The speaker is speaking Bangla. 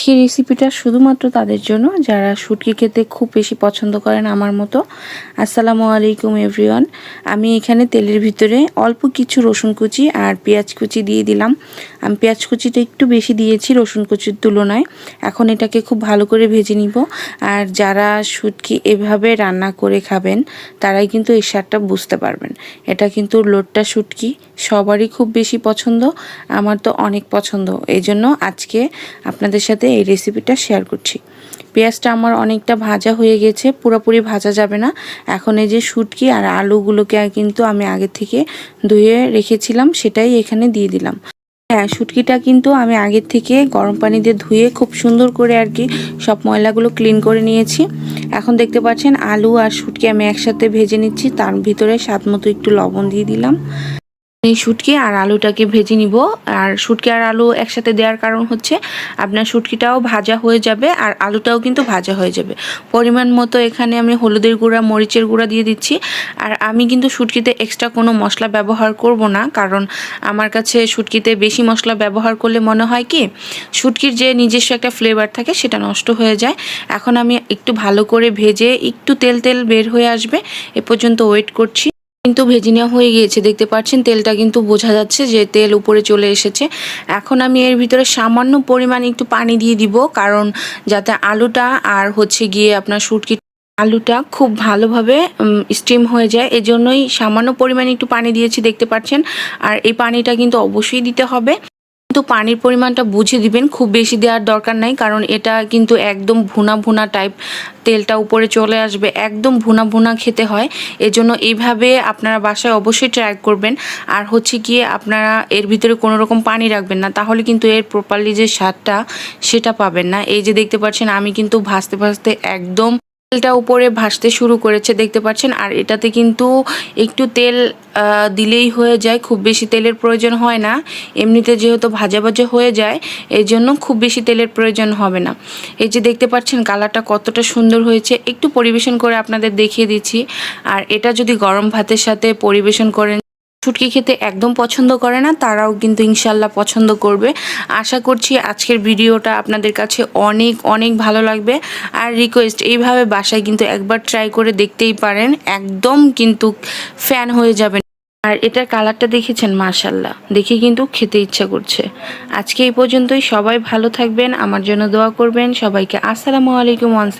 আজকের রেসিপিটা শুধুমাত্র তাদের জন্য। যারা শুটকি খেতে খুব বেশি পছন্দ করেন আমার মতো। আসসালামু আলাইকুম এভরিওয়ান আমি এখানে তেলের ভিতরে অল্প কিছু রসুন কুচি আর পেঁয়াজ কুচি দিয়ে দিলাম। আমি পেঁয়াজ কুচিটা একটু বেশি দিয়েছি রসুন কুচির তুলনায়। এখন এটাকে খুব ভালো করে ভেজে নিব। আর যারা শুটকি এভাবে রান্না করে খাবেন, তারাই কিন্তু এই স্বাদটা বুঝতে পারবেন। এটা কিন্তু লোটটা শুটকি, সবারই খুব বেশি পছন্দ, আমার তো অনেক পছন্দ। এই জন্য আজকে আপনাদের সাথে এই রেসিপিটা শেয়ার করছি। পেঁয়াজটা আমার অনেকটা ভাজা হয়ে গেছে, পুরোপুরি ভাজা যাবে না। এখন এই যে শুটকি আর আলুগুলোকে কিন্তু আমি আগে থেকে ধুয়ে রেখেছিলাম, সেটাই এখানে দিয়ে দিলাম। হ্যাঁ শুটকিটা কিন্তু আমি আগের থেকে গরম পানি দিয়ে ধুয়ে খুব সুন্দর করে আর কি সব ময়লাগুলো ক্লিন করে নিয়েছি। এখন দেখতে পাচ্ছেন আলু আর শুটকি আমি একসাথে ভেজে নিচ্ছি, তার ভিতরে স্বাদ মতো একটু লবণ দিয়ে দিলাম। এই শুটকি আর আলুটাকে ভেজে নিব। আর শুটকি আর আলু একসাথে দেওয়ার কারণ হচ্ছে, আপনার শুটকিটাও ভাজা হয়ে যাবে আর আলুটাও কিন্তু ভাজা হয়ে যাবে। পরিমাণ মতো এখানে আমি হলুদের গুঁড়া, মরিচের গুঁড়া দিয়ে দিচ্ছি। আর আমি কিন্তু শুটকিতে এক্সট্রা কোনো মশলা ব্যবহার করব না, কারণ আমার কাছে শুটকিতে বেশি মশলা ব্যবহার করলে মনে হয় কি, শুটকির যে নিজস্ব একটা ফ্লেভার থাকে সেটা নষ্ট হয়ে যায়। এখন আমি একটু ভালো করে ভেজে একটু তেল তেল বের হয়ে আসবে। এ পর্যন্ত ওয়েট করছি। কিন্তু ভেজে নেওয়া হয়ে গিয়েছে। দেখতে পাচ্ছেন, তেলটা কিন্তু বোঝা যাচ্ছে যে তেল উপরে চলে এসেছে। এখন আমি এর ভিতরে সামান্য পরিমাণে একটু পানি দিয়ে দিব, কারণ যাতে আলুটা আর হচ্ছে গিয়ে আপনার শুটকি আলুটা খুব ভালোভাবে স্টিম হয়ে যায়। এজন্যই সামান্য পরিমাণে একটু পানি দিয়েছি, দেখতে পাচ্ছেন। আর এই পানিটা কিন্তু অবশ্যই দিতে হবে। কিন্তু পানির পরিমাণটা বুঝে দিবেন, খুব বেশি দেওয়ার দরকার নাই, কারণ এটা কিন্তু একদম ভুনা ভুনা টাইপ তেলটা উপরে চলে আসবে, একদম ভুনা ভুনা খেতে হয়। এজন্য এইভাবে আপনারা বাসায় অবশ্যই ট্রাই করবেন। আর হচ্ছে গিয়ে আপনারা এর ভিতরে কোনো রকম পানি রাখবেন না, তাহলে কিন্তু এর প্রপারলি যে স্বাদটা, সেটা পাবেন না। এই যে দেখতে পাচ্ছেন, আমি কিন্তু ভাজতে ভাজতে একদম তেলটা উপরে ভাসতে শুরু করেছে, দেখতে পাচ্ছেন? আর এটাতে কিন্তু একটু তেল দিলেই হয়ে যায়, খুব বেশি তেলের প্রয়োজন হয় না। এমনিতে যেহেতু ভাজা ভাজা হয়ে যায় এই জন্য খুব বেশি তেলের প্রয়োজন হবে না। এই যে দেখতে পাচ্ছেন, কালারটা কতটা সুন্দর হয়েছে। একটু পরিবেশন করে আপনাদের দেখিয়ে দিচ্ছি। আর এটা যদি গরম ভাতের সাথে পরিবেশন করেন ছুটকি খেতে একদম পছন্দ করে না, তারাও কিন্তু ইনশাল্লাহ পছন্দ করবে। আশা করছি আজকের ভিডিওটা আপনাদের কাছে অনেক অনেক ভালো লাগবে। আর রিকোয়েস্ট এইভাবে বাসায় কিন্তু একবার ট্রাই করে দেখতেই পারেন, একদম কিন্তু ফ্যান হয়ে যাবেন। আর এটার কালারটা দেখেছেন? মার্শাল্লাহ দেখে কিন্তু খেতে ইচ্ছা করছে। আজকে এই পর্যন্তই, সবাই ভালো থাকবেন, আমার জন্য দোয়া করবেন। সবাইকে আসসালামু আলাইকুম ওয়ান